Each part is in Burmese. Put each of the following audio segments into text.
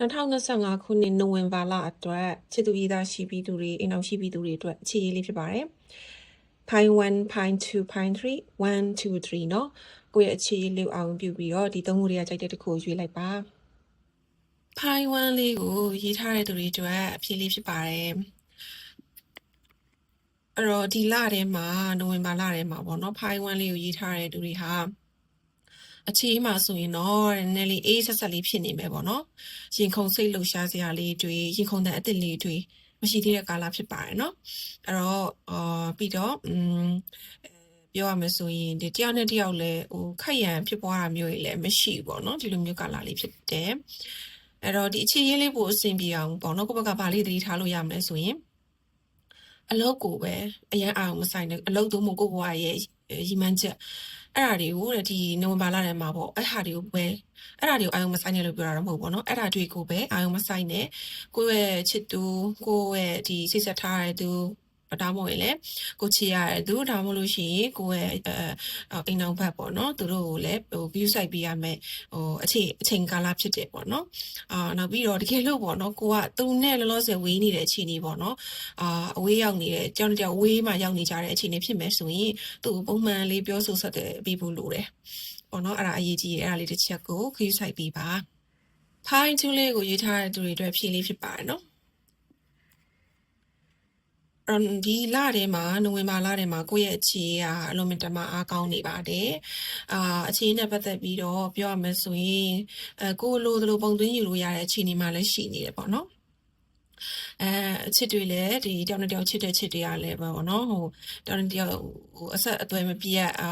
2025ခုနှစ်နိုဝင်ဘာလအတွက်ချစ်သူပြည်သားရှိပြီးသူတွေအိမ်အောင်ရှိပြီးသူတွေအတွက်အခြေရေးလေးဖြစ်ပါတယ်။ Pine 1 Pine 2 Pine 3 1 2 3เนาะကိုယ့်ရဲ့အခြေရေးလေးကိုအောင်ပြုပြီးတော့ဒီသုံးခုတွေကကြိုက်တဲ့တစ်ခုကိုရွေးလိုက်ပါ။ Pine 1လေးကိုရေးထားတဲ့သူတွေအတွက်အဖြေလေးဖြစ်ပါတယ်။အဲ့တော့ဒီလထဲမှာနိုဝင်ဘာလထဲမှာပေါ့နော် Pine 1လေးကိုရေးထားတဲ့သူတွေဟာ အခြေမှာဆိုရင်တော့နည်းနည်းလေးအေးဆက်ဆက်လေးဖြစ်နေမယ်ပေါ့နော်ရင်ခုန်စိတ်လှုပ်ရှားစရာလေးတွေရင်ခုန်တဲ့အစ်စ်လေးတွေမရှိသေးတဲ့ကာလဖြစ်ပါတယ်နော်အဲ့တော့အာပြီးတော့อืมပြောရမယ်ဆိုရင်ဒီတယောက်နဲ့တယောက်လည်းဟိုခက်ရန်ဖြစ်ပွားတာမျိုးတွေလည်းမရှိဘူးပေါ့နော်ဒီလိုမျိုးကာလလေးဖြစ်တယ်အဲ့တော့ဒီအခြေရင်းလေးပို့အဆင်ပြေအောင်ပေါ့နော်ကိုယ့်ဘက်ကဗာလေးသတိထားလို့ရမလဲဆိုရင်အလုပ်ကိုပဲအရန်အောင်မဆိုင်တဲ့အလုပ်တို့မို့ကိုယ့်ဘဝရဲ့ရီမန်းချက် အဲ့ဒါတွေကိုတဲ့ဒီနိုဝင်ဘာလထဲမှာပေါ့အဲ့ဟာတွေကိုပဲအဲ့ဒါတွေကိုအာယုံမဆိုင်နဲ့လို့ပြောတာတော့မဟုတ်ဘူးပေါ့နော်အဲ့ဒါတွေကိုပဲအာယုံမဆိုင်နဲ့ကိုယ့်ရဲ့ချစ်သူကိုယ့်ရဲ့ဒီစိတ်ဆက်ထားတဲ့သူ ဒါမှမဟုတ်ရင်လည်းကိုချီရတဲ့သူဒါမှမဟုတ်လို့ရှိရင်ကိုယ့်ရဲ့အဲအိမ်အောင်ဘက်ပေါ့နော်သူတို့ကိုလည်းဟို view site ပေးရမယ်ဟိုအချိန်အချိန်ကာလဖြစ်တယ်ပေါ့နော်အာနောက်ပြီးတော့တကယ်လို့ပေါ့နော်ကိုကသူနဲ့လောလောဆယ်ဝေးနေတဲ့အခြေအနေပေါ့နော်အာအဝေးရောက်နေတဲ့ကြောင်ကြောင်ဝေးမှရောက်နေကြတဲ့အခြေအနေဖြစ်မယ်ဆိုရင်သူ့ပုံမှန်လေးပြောဆိုဆက်တယ်ပြီးဖို့လိုတယ်ပေါ့နော်အဲ့ဒါအရေးကြီးတယ်အဲ့ဒါလေးတစ်ချက်ကို view site ပေးပါဖိုင်းတူလေးကိုရေးထားတဲ့သူတွေအတွက်ဖြည့်လေးဖြစ်ပါတယ်နော်အမ် ဒီလထဲမှာနိုဝင်ဘာလထဲမှာကိုယ့်ရဲ့အခြေကအလုံးမတမအားကောင်းနေပါတယ်။အာအခြေနဲ့ပတ်သက်ပြီးတော့ပြောရမယ်ဆိုရင်အဲကိုလိုလိုပုံသွင်းယူလို့ရတဲ့အခြေအနေမှလည်းရှိနေတယ်ပေါ့နော်။ အဲအချစ်တွေလည်းဒီတယောက်နဲ့တယောက်ချစ်တဲ့ချစ်တွေကလည်းပေါ့နော်ဟိုတယောက်နဲ့တယောက်ဟိုအဆက်အသွယ်မပြတ်အာ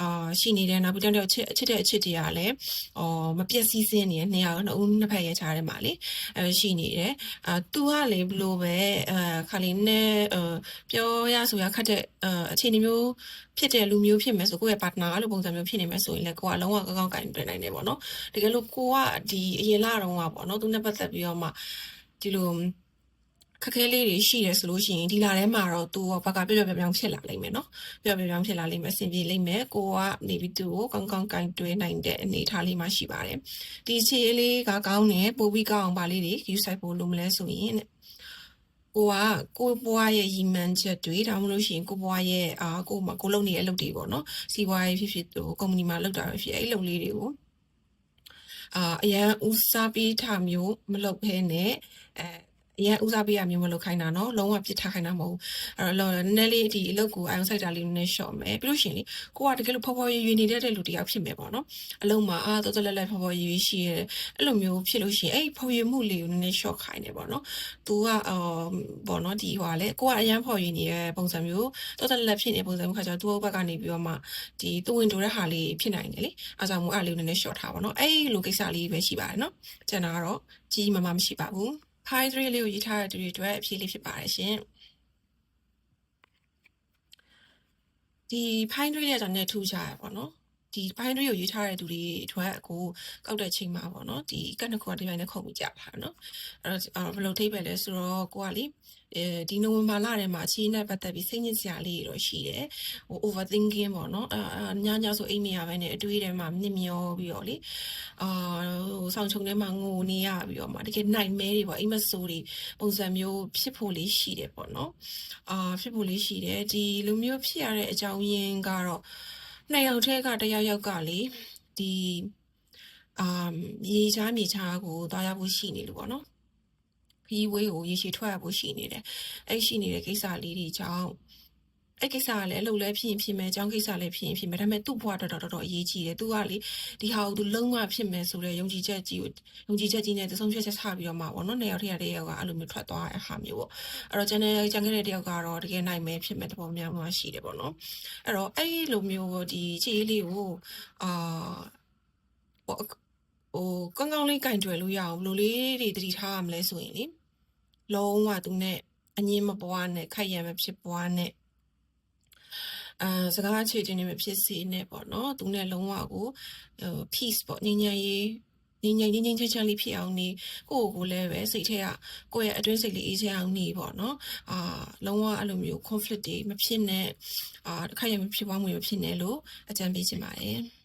အာရှိနေတယ်နောက်ပြီးတယောက်တယောက်ချစ်ချစ်တဲ့အချစ်တွေကလည်းအော်မပြတ်စည်းစင်းနေနှစ်ယောက်နှစ်ဦးနှစ်ဖက်ရဲ့ခြားထဲမှာလေအဲရှိနေတယ်အာသူကလေဘလို့ပဲအဲခါလေးနဲ့အဲပြောရဆိုရခတ်တဲ့အဲအခြေအနေမျိုးဖြစ်တဲ့လူမျိုးဖြစ်မယ်ဆိုကိုယ့်ရဲ့ partner အဲ့လိုပုံစံမျိုးဖြစ်နေမယ်ဆိုရင်လည်းကိုကအလုံးဝကောင်းကောင်းကင်တွင်နိုင်တယ်ပေါ့နော်တကယ်လို့ကိုကဒီအရင်လာတော့ကပေါ့နော်သူနဲ့ပတ်သက်ပြီးတော့မှဒီလို ခက်ခဲလေးတွေရှိတယ်ဆိုလို့ရှိရင်ဒီလာထဲမှာတော့သူဘက်ကပြပြပြပြောင်းဖြစ်လာလိမ့်မယ်နော်ပြပြပြောင်းဖြစ်လာလိမ့်မယ်အဆင်ပြေလိမ့်မယ်ကိုကနေပြီးသူကိုကောင်းကောင်းကင်တွဲနိုင်တဲ့အနေအထားလေးမှရှိပါတယ်ဒီခြေလေးကကောင်းတယ်ပိုပြီးကောင်းအောင်ပါလေးတွေယူဆိုင်ဖို့လိုမလဲဆိုရင်တဲ့ကိုကကိုဘွားရဲ့ရီမန်ချက်တွေဒါမှမဟုတ်ရှင်ကိုဘွားရဲ့အာကိုမကိုလုံနေတဲ့အလုပ်တွေပေါ့နော်စီးပွားရေးဖြစ်ဖြစ်ဟိုကုမ္ပဏီမှာလုပ်တာပဲဖြစ်အဲ့အလုပ်လေးတွေကိုအာအရန်ဦးစားပေးထားမျိုးမလုပ်ဘဲနဲ့အဲ အရင်ဦးစားပေးရမျိုးမလုပ်ခိုင်းတာနော်လုံးဝပြစ်ထားခိုင်းတာမဟုတ်ဘူးအဲ့တော့နည်းနည်းလေးဒီအလုပ်ကိုအာရုံစိုက်တာလေးနည်းရှော့မယ်ပြီးလို့ရှိရင်လေကိုကတကယ်လို့ဖော်ဖော်ရွေရွေနေတဲ့တဲ့လူတယောက်ဖြစ်မယ်ပေါ့နော်အလုပ်မှာအာတော်တော်လက်လက်ဖော်ဖော်ရွေရွေရှိရဲအဲ့လိုမျိုးဖြစ်လို့ရှိရင်အဲ့ဖော်ရွေမှုလေးကိုနည်းနည်းရှော့ခိုင်းတယ်ပေါ့နော်သူကအော်ပေါ့နော်ဒီဟိုကလေကိုကအရင်ဖော်ရွေနေတဲ့ပုံစံမျိုးတော်တော်လက်လက်ဖြစ်နေတဲ့ပုံစံမျိုးခါကျတော့သူ့ဘက်ကနေပြီးတော့မှဒီသူဝင်တိုးတဲ့ဟာလေးဖြစ်နိုင်တယ်လေအားကြောင့်မို့အဲ့လိုနည်းနည်းရှော့ထားပါတော့အဲ့လိုကိစ္စလေးပဲရှိပါတယ်နော်ကျွန်တော်ကတော့ကြီးမမမရှိပါဘူး Pi 3လေးကိုရေးထားတဲ့သူတွေအတွက်အဖြေလေးဖြစ်ပါတယ်ရှင်ဒီ Pi 3ရဲ့ကြောင့်လည်းထူးခြားရပါတော့ဒီ Pi 3ကိုရေးထားတဲ့သူတွေအတွက်ကိုကောက်တဲ့ချိန်မှာပေါ့နော်ဒီကတ်နှစ်ခုကဒီပိုင်းနဲ့ခုံပြီးကြပါနော်အဲ့တော့ဘယ်လိုထိပ်ပဲလဲဆိုတော့ကိုကလေ အဲဒီနိုဝင်ဘာလထဲမှာအချင်းနဲ့ပတ်သက်ပြီးစိတ်ညစ်စရာလေးတွေတော့ရှိတယ်ဟို overthinking ပေါ့နော်အာညညဆိုအိမ်မရပဲနဲ့အတွေးထဲမှာမြင့်မျောပြီးတော့လေအာဟိုဆောင်ချုံထဲမှာငိုနေရပြီးတော့မှတကယ်နိုင်မဲတွေပေါ့အိမ်မဆိုးတွေပုံစံမျိုးဖြစ်ဖို့လေးရှိတယ်ပေါ့နော်အာဖြစ်ဖို့လေးရှိတယ်ဒီလူမျိုးဖြစ်ရတဲ့အကြောင်းရင်းကတော့နှစ်ယောက်တည်းကတယောက်ယောက်ကလေဒီအာရေချားမြေချားကိုတွားရဖို့ရှိနေလို့ပေါ့နော် ခီးဝေးကိုရေရှည်ထွက်ရဖို့ရှိနေတယ်အဲ့ရှိနေတဲ့ကိစ္စလေးတွေကြောင့်အဲ့ကိစ္စကလည်းအလုပ်လည်းဖြစ်ရင်ဖြစ်မယ်အကြောင်းကိစ္စလည်းဖြစ်ရင်ဖြစ်မယ်ဒါပေမဲ့သူ့ဘဝတော်တော်တော်အရေးကြီးတယ်သူကလေဒီဟာကိုသူလုံးဝဖြစ်မယ်ဆိုတဲ့ယုံကြည်ချက်ကြီးကိုယုံကြည်ချက်ကြီးနဲ့သုံးဖြတ်ချက်ချပြီးတော့မှပေါ့နော်နေရာထရတဲ့ယောက်ကအဲ့လိုမျိုးထွက်သွားတဲ့ဟာမျိုးပေါ့အဲ့တော့ကျန်တဲ့ကျန်ခဲ့တဲ့တယောက်ကတော့တကယ်နိုင်မယ်ဖြစ်မယ်တပေါ်များများရှိတယ်ပေါ့နော်အဲ့တော့အဲ့လိုမျိုးဒီခြေလေးကိုအာ ဟိုဟိုကောင်းကောင်းလေးကင်တွယ်လို့ရအောင်ဘယ်လိုလေးတွေတတိထားရမလဲဆိုရင်လေလုံးဝသူနဲ့အငင်းမပွားနဲ့ခိုက်ရံမဖြစ်ပွားနဲ့အာစကားအခြေတင်နေမဖြစ်စေနဲ့ပေါ့နော်သူနဲ့လုံးဝကိုဟို peace ပေါ့ငြိမ်းချမ်းရေးငြိမ်းငြိမ်းငြိမ်းချမ်းချမ်းလေးဖြစ်အောင်နေကိုယ့်ကိုယ်လည်းပဲစိတ်ထဲကကိုယ့်ရဲ့အတွင်းစိတ်လေးအေးချမ်းအောင်နေပေါ့နော်အာလုံးဝအဲ့လိုမျိုး conflict တွေမဖြစ်နဲ့အာခိုက်ရံမဖြစ်ပွားမှုမဖြစ်နဲ့လို့အကြံပေးချင်ပါတယ်